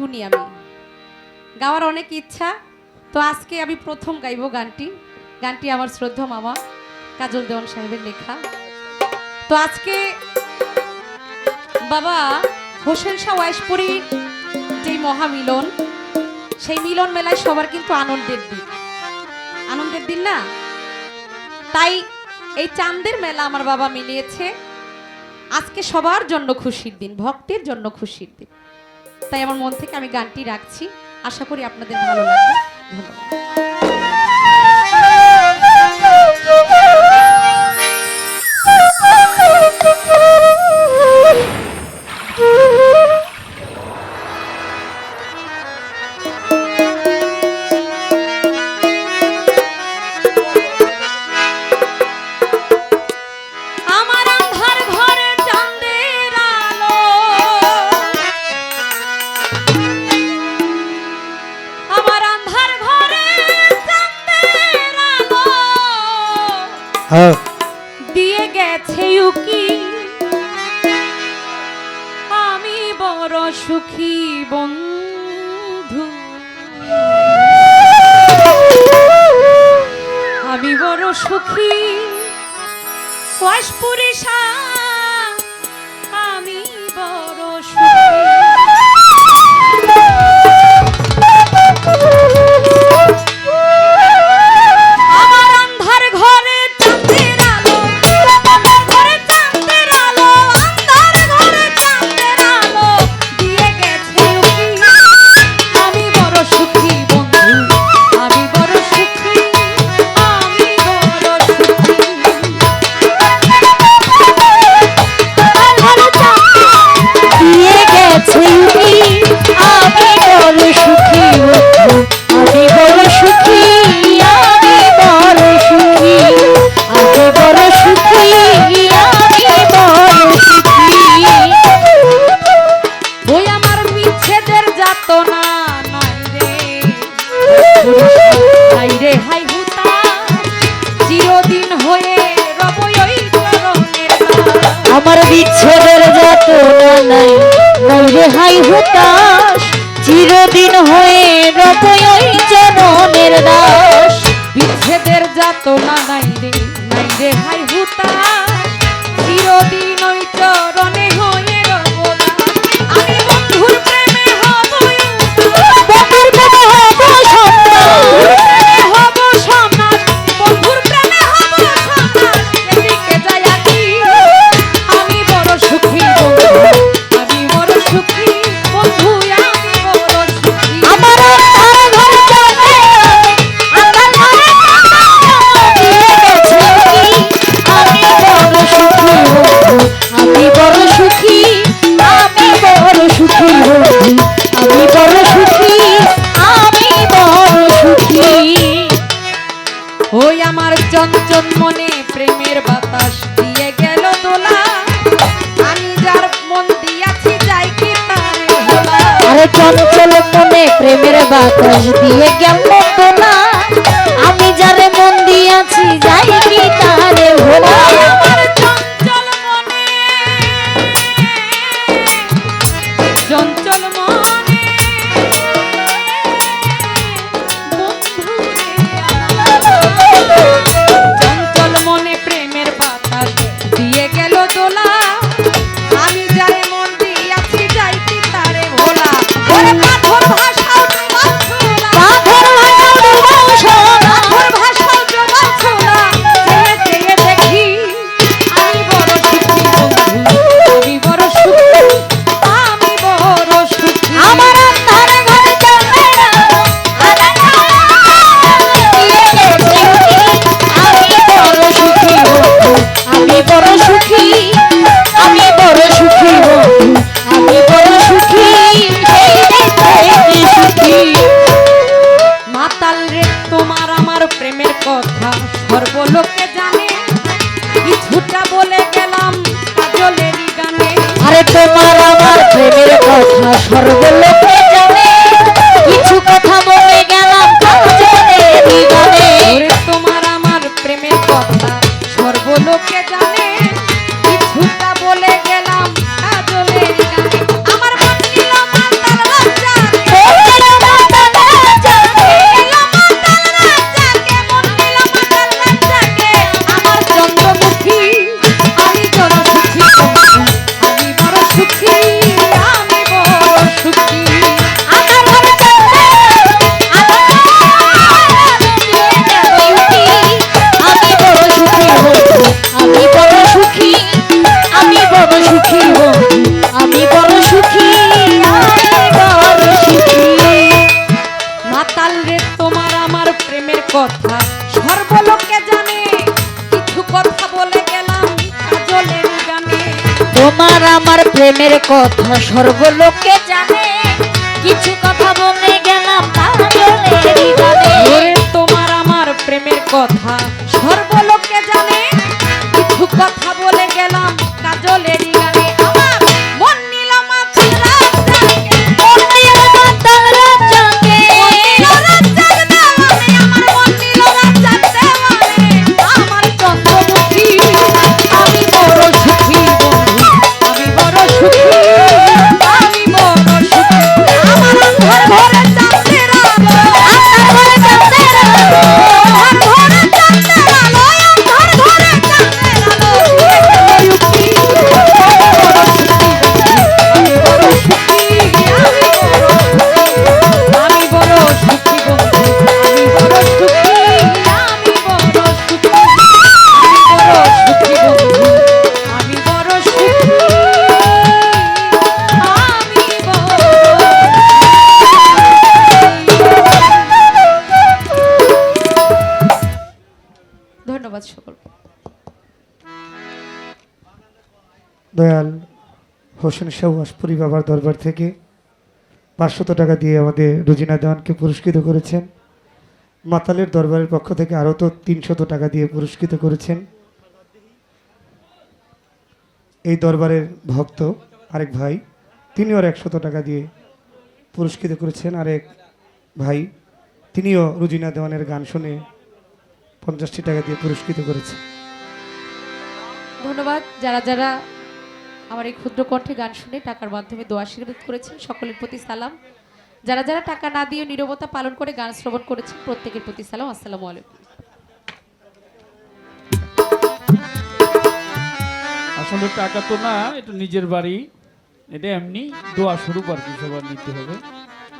শুনি আমি। গাওয়ার অনেক ইচ্ছা। তো আজকে আমি প্রথম গাইবো গানটি। গানটি আমার শ্রদ্ধা মামা কাজল দেওয়ান সাহেবের লেখা। তো আজকে বাবা হোসেন শাহ ওয়াইশপুরীর যে মহামিলন, সেই মিলন মেলায় সবার কিন্তু আনন্দের দিন। আনন্দের দিন না? তাই এই চাঁদের মেলা আমার বাবা মিলিয়েছে। আজকে সবার জন্য খুশির দিন, ভক্তের জন্য খুশির দিন। তাই আমার মন থেকে আমি গানটি রাখছি। আশা করি আপনাদের ভালো লাগবে। ধন্যবাদ। বড় সুখী বন্ধু। আমি বড় সুখী। ওয়াসপুরি আমি বিচ্ছেদের যত নাই নাই রে হাই হতাশ। চিরদিন হয়ে রবই ওই জননের দাস। বিচ্ছেদের যাতনা নাই রে নাই রে হাই হুতা চিরদিন চঞ্চল মনে প্রেমের বাতাস দিয়ে গেল তোলা। আমি যারে মন দিয়াছি যাই কিছুটা বলে গেলাম কাজলেরই গানে। আরে তোমার আমার প্রেমের কথা সর্বলোকে জানে কিছু কথা বলে গেলাম কাজলেরই গানে। ওরে তোমার আমার প্রেমের কথা সর্বলোকে জানে কিছুটা বলে গেলাম সর্বলোকে জানে কিছু কথা বলে গেলাম কাজলের গানে তোমার আমার প্রেমের কথা সর্বলোকে জানে কিছু কথা বলে গেলাম তোমার আমার প্রেমের কথা সর্বলোকে ধন্যবাদ সকল দয়াল হোসেন শাহ আসপুরি বাবার দরবার থেকে পাঁচশত টাকা দিয়ে আমাদের রুজিনা দেওয়ানকে পুরস্কৃত করেছেন। মাতালের দরবারের পক্ষ থেকে আরও তো তিনশত টাকা দিয়ে পুরস্কৃত করেছেন। এই দরবারের ভক্ত আরেক ভাই, তিনিও আর একশত টাকা দিয়ে পুরস্কৃত করেছেন। আরেক ভাই, তিনিও রুজিনা দেওয়ানের গান শুনে পঞ্চাশটি টাকা দিয়ে পুরস্কৃত করেছে। ধন্যবাদ। যারা যারা আমার এই ক্ষুদ্র কণ্ঠে গান শুনে টাকার মাধ্যমে দোয়া আশীর্বাদ করেছেন সকলের প্রতি সালাম। যারা যারা টাকা না দিয়ে নীরবতা পালন করে গান শ্রবণ করেছেন প্রত্যেকের প্রতি সালাম। আসসালামু আলাইকুম। আসলে টাকা তো না এটা নিজের বাড়ি। এটা এমনি দোয়া স্বরূপ আর কি সবার নিতে হবে।